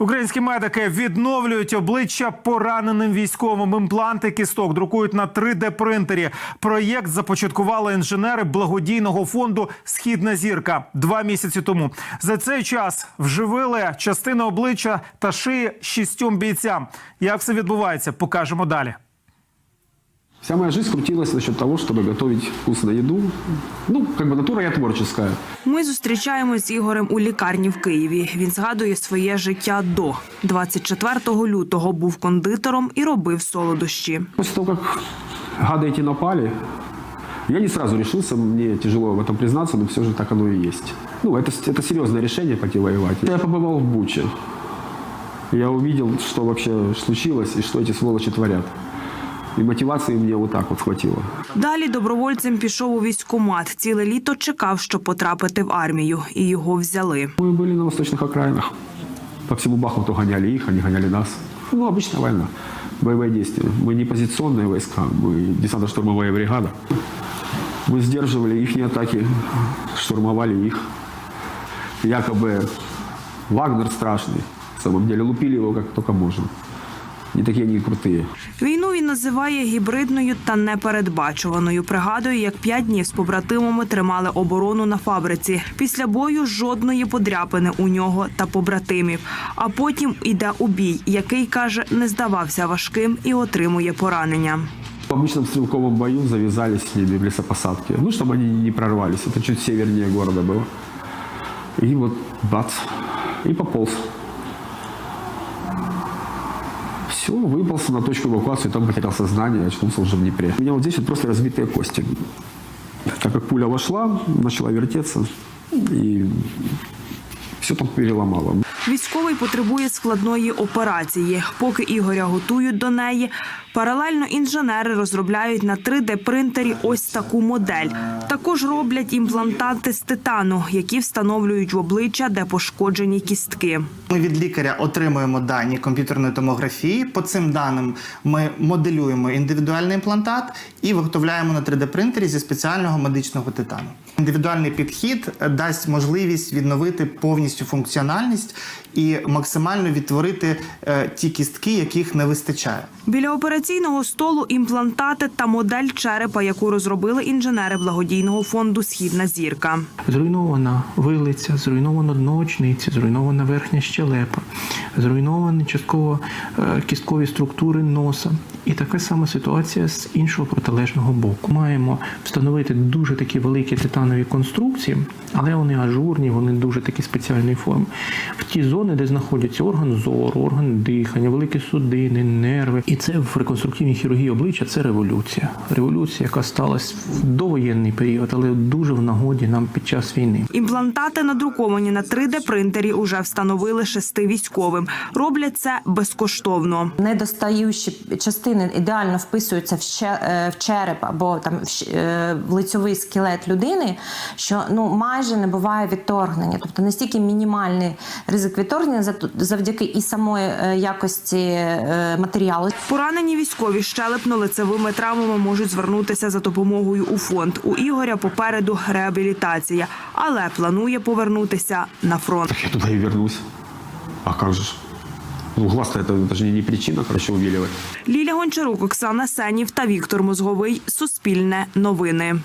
Українські медики відновлюють обличчя пораненим військовим. Імпланти кісток друкують на 3D-принтері. Проєкт започаткували інженери благодійного фонду Східна зірка два місяці тому. За цей час вживили частину обличчя та шиї шістьом бійцям. Як все відбувається, покажемо далі. Вся моя жизнь крутилась за счет того, чтобы готовить вкусную еду. Ну, как бы натура я творческая. Ми зустрічаємось з Ігорем у лікарні в Києві. Він згадує своє життя до 24 лютого. Був кондитером і робив солодощі. После того, как гады эти напали, я не сразу решился, мне тяжело в этом признаться, но все же так оно и есть. Ну, это, это серьезное решение пойти воевать. Я побывал в Буче. Я увидел, что вообще случилось и что эти сволочи творят. И мотивации мне вот так вот хватило. Далі добровольцем пішов у військкомат. Ціле літо чекав, щоб потрапити в армію, і його взяли. Мы были на восточных окраинах. По всему Бахмуту гоняли их, они гоняли нас. Ну, обычная война, боевые действия. Мы не позиционные войска, мы десантно-штурмовая бригада. Мы сдерживали их атаки, штурмовали их. Якобы Вагнер страшный. На самом деле лупили его как только можно. Не такие они крутые. Війну він називає гібридною та непередбачуваною. Пригадує, як п'ять днів з побратимами тримали оборону на фабриці. Після бою жодної подряпини у нього та побратимів. А потім йде у бій, який каже, не здавався важким і отримує поранення. В обычном стрелковом бою завязались с ними в лесопосадке. Ну, чтобы они не прорвались. Это чуть севернее города было. И вот бац. И пополз. Все, выполз на точку эвакуации, там потерял сознание, очнулся уже в Днепре. У меня вот здесь вот просто разбитые кости. Так как пуля вошла, начала вертеться, и все там переломало. Військовий потребує складної операції. Поки Ігоря готують до неї, паралельно інженери розробляють на 3D-принтері ось таку модель. Також роблять імплантати з титану, які встановлюють в обличчя, де пошкоджені кістки. Ми від лікаря отримуємо дані комп'ютерної томографії. По цим даним ми моделюємо індивідуальний імплантат і виготовляємо на 3D-принтері зі спеціального медичного титану. Індивідуальний підхід дасть можливість відновити повністю функціональність і максимально відтворити е, ті кістки, яких не вистачає. Біля операційного столу імплантати та модель черепа, яку розробили інженери благодійного фонду Східна зірка. Зруйнована вилиця, зруйновано дно очниці, зруйнована верхня щелепа, зруйновані частково е, кісткові структури носа. І така сама ситуація з іншого протилежного боку. Маємо встановити дуже такі великі титанові конструкції, але вони ажурні, вони дуже такі спеціальної форми. В ті зони, де знаходяться орган зору, орган дихання, великі судини, нерви. І це в реконструктивній хірургії обличчя це революція. Революція, яка сталася в довоєнний період, але дуже в нагоді нам під час війни. Імплантати, надруковані на 3D-принтері, уже встановили шести військовим. Роблять це безкоштовно. недостаючі частини ідеально вписуються в, ще, е, в череп або там в, е, в лицьовий скелет людини, що ну майже не буває відторгнення. Тобто настільки мінімальний ризик відторгнення завдяки і самої е, якості е, матеріалу. Поранені військові щелепно-лицевими травмами можуть звернутися за допомогою у фонд. У Ігоря попереду реабілітація, але планує повернутися на фронт. Я туда и вернусь. А как же? ж? Ну, глаз-то это, это не причина, короче, увиливать. Ліля Гончарук, Оксана Сенів та Віктор Мозговий. Суспільне новини.